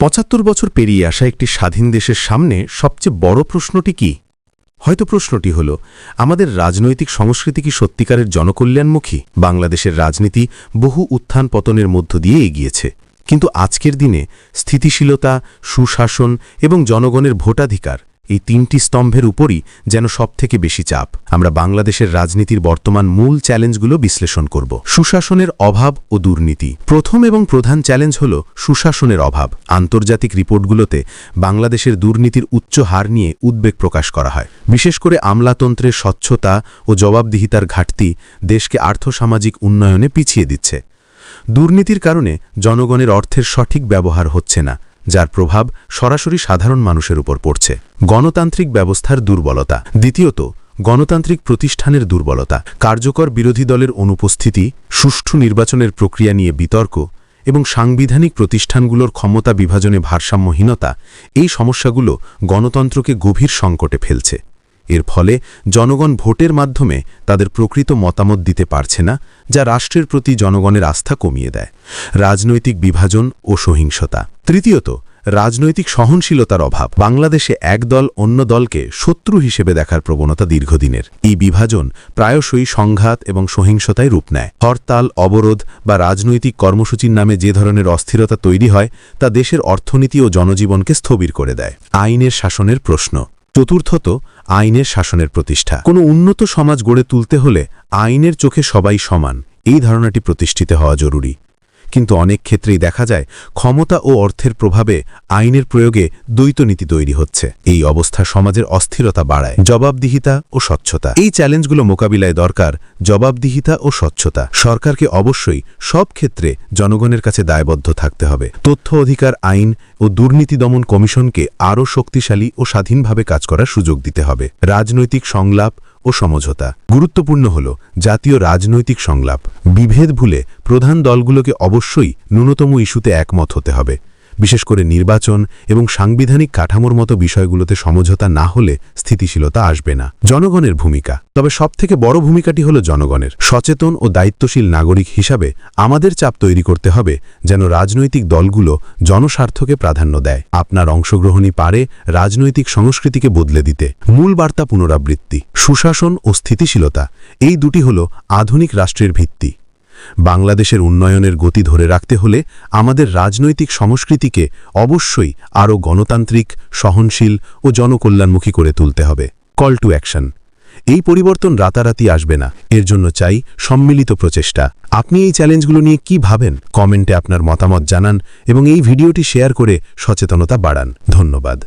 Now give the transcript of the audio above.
পঁচাত্তর বছর পেরিয়ে আসা একটি স্বাধীন দেশের সামনে সবচেয়ে বড় প্রশ্নটি কি? হয়তো প্রশ্নটি হল, আমাদের রাজনৈতিক সংস্কৃতি কি সত্যিকারের জনকল্যাণমুখী? বাংলাদেশের রাজনীতি বহু উত্থান পতনের মধ্য দিয়ে এগিয়েছে। কিন্তু আজকের দিনে স্থিতিশীলতা, সুশাসন এবং জনগণের ভোটাধিকার এই তিনটি স্তম্ভের উপরই যেন সবথেকে বেশি চাপ। আমরা বাংলাদেশের রাজনীতির বর্তমান মূল চ্যালেঞ্জগুলো বিশ্লেষণ করব। সুশাসনের অভাব ও দুর্নীতি। প্রথম এবং প্রধান চ্যালেঞ্জ হল সুশাসনের অভাব। আন্তর্জাতিক রিপোর্টগুলোতে বাংলাদেশের দুর্নীতির উচ্চ হার নিয়ে উদ্বেগ প্রকাশ করা হয়। বিশেষ করে আমলাতন্ত্রের স্বচ্ছতা ও জবাবদিহিতার ঘাটতি দেশকে আর্থসামাজিক উন্নয়নে পিছিয়ে দিচ্ছে। দুর্নীতির কারণে জনগণের অর্থের সঠিক ব্যবহার হচ্ছে না। যার প্রভাব সরাসরি সাধারণ মানুষের উপর পড়ছে। গণতান্ত্রিক ব্যবস্থার দুর্বলতা। দ্বিতীয়ত, গণতান্ত্রিক প্রতিষ্ঠানের দুর্বলতা। কার্যকর বিরোধী দলের অনুপস্থিতি, সুষ্ঠু নির্বাচনের প্রক্রিয়া নিয়ে বিতর্ক এবং সাংবিধানিক প্রতিষ্ঠানগুলোর ক্ষমতা বিভাজনে ভারসাম্যহীনতা, এই সমস্যাগুলো গণতন্ত্রকে গভীর সংকটে ফেলছে। এর ফলে জনগণ ভোটের মাধ্যমে তাদের প্রকৃত মতামত দিতে পারছে না, যা রাষ্ট্রের প্রতি জনগণের আস্থা কমিয়ে দেয়। রাজনৈতিক বিভাজন ও সহিংসতা। তৃতীয়ত, রাজনৈতিক সহনশীলতার অভাব। বাংলাদেশে এক দল অন্য দলকে শত্রু হিসেবে দেখার প্রবণতা দীর্ঘদিনের। এই বিভাজন প্রায়শই সংঘাত এবং সহিংসতায় রূপ নেয়। হরতাল, অবরোধ বা রাজনৈতিক কর্মসূচির নামে যে ধরনের অস্থিরতা তৈরি হয়, তা দেশের অর্থনীতি ও জনজীবনকে স্থবির করে দেয়। আইনের শাসনের প্রশ্ন। চতুর্থত আইনের শাসনের প্রতিষ্ঠা। কোনো উন্নত সমাজ গড়ে তুলতে হলে আইনের চোখে সবাই সমান। এই ধারণাটি প্রতিষ্ঠিত হওয়া জরুরি। কিন্তু অনেক ক্ষেত্রেই দেখা যায় ক্ষমতা ও অর্থের প্রভাবে আইনের প্রয়োগে দ্বৈত নীতি তৈরি হচ্ছে। এই অবস্থা সমাজের অস্থিরতা বাড়ায়, জবাবদিহিতা ও স্বচ্ছতা। এই চ্যালেঞ্জগুলো মোকাবিলায় দরকার জবাবদিহিতা ও স্বচ্ছতা। সরকারকে অবশ্যই সব ক্ষেত্রে জনগণের কাছে দায়বদ্ধ থাকতে হবে। তথ্য অধিকার, আইন ও দুর্নীতি দমন কমিশনকে আরও শক্তিশালী ও স্বাধীনভাবে কাজ করার সুযোগ দিতে হবে। রাজনৈতিক সংলাপ ও সমঝোতা। গুরুত্বপূর্ণ হল জাতীয় রাজনৈতিক সংলাপ। বিভেদ ভুলে প্রধান দলগুলোকে অবশ্যই ন্যূনতম ইস্যুতে একমত হতে হবে। বিশেষ করে নির্বাচন এবং সাংবিধানিক কাঠামোর মতো বিষয়গুলোতে সমঝোতা না হলে স্থিতিশীলতা আসবে না। জনগণের ভূমিকা। তবে সবথেকে বড় ভূমিকাটি হল জনগণের। সচেতন ও দায়িত্বশীল নাগরিক হিসাবে আমাদের চাপ তৈরি করতে হবে যেন রাজনৈতিক দলগুলো জনস্বার্থকে প্রাধান্য দেয়। আপনার অংশগ্রহণই পারে রাজনৈতিক সংস্কৃতিকে বদলে দিতে। মূল বার্তা পুনরাবৃত্তি। সুশাসন ও স্থিতিশীলতা। এই দুটি হল আধুনিক রাষ্ট্রের ভিত্তি। বাংলাদেশের উন্নয়নের গতি ধরে রাখতে হলে আমাদের রাজনৈতিক সংস্কৃতিকে অবশ্যই আরও গণতান্ত্রিক, সহনশীল ও জনকল্যাণমুখী করে তুলতে হবে। কল টু অ্যাকশন এই পরিবর্তন রাতারাতি আসবে না। এর জন্য চাই সম্মিলিত প্রচেষ্টা। আপনি এই চ্যালেঞ্জগুলো নিয়ে কি ভাবেন? কমেন্টে আপনার মতামত জানান এবং এই ভিডিওটি শেয়ার করে সচেতনতা বাড়ান। ধন্যবাদ।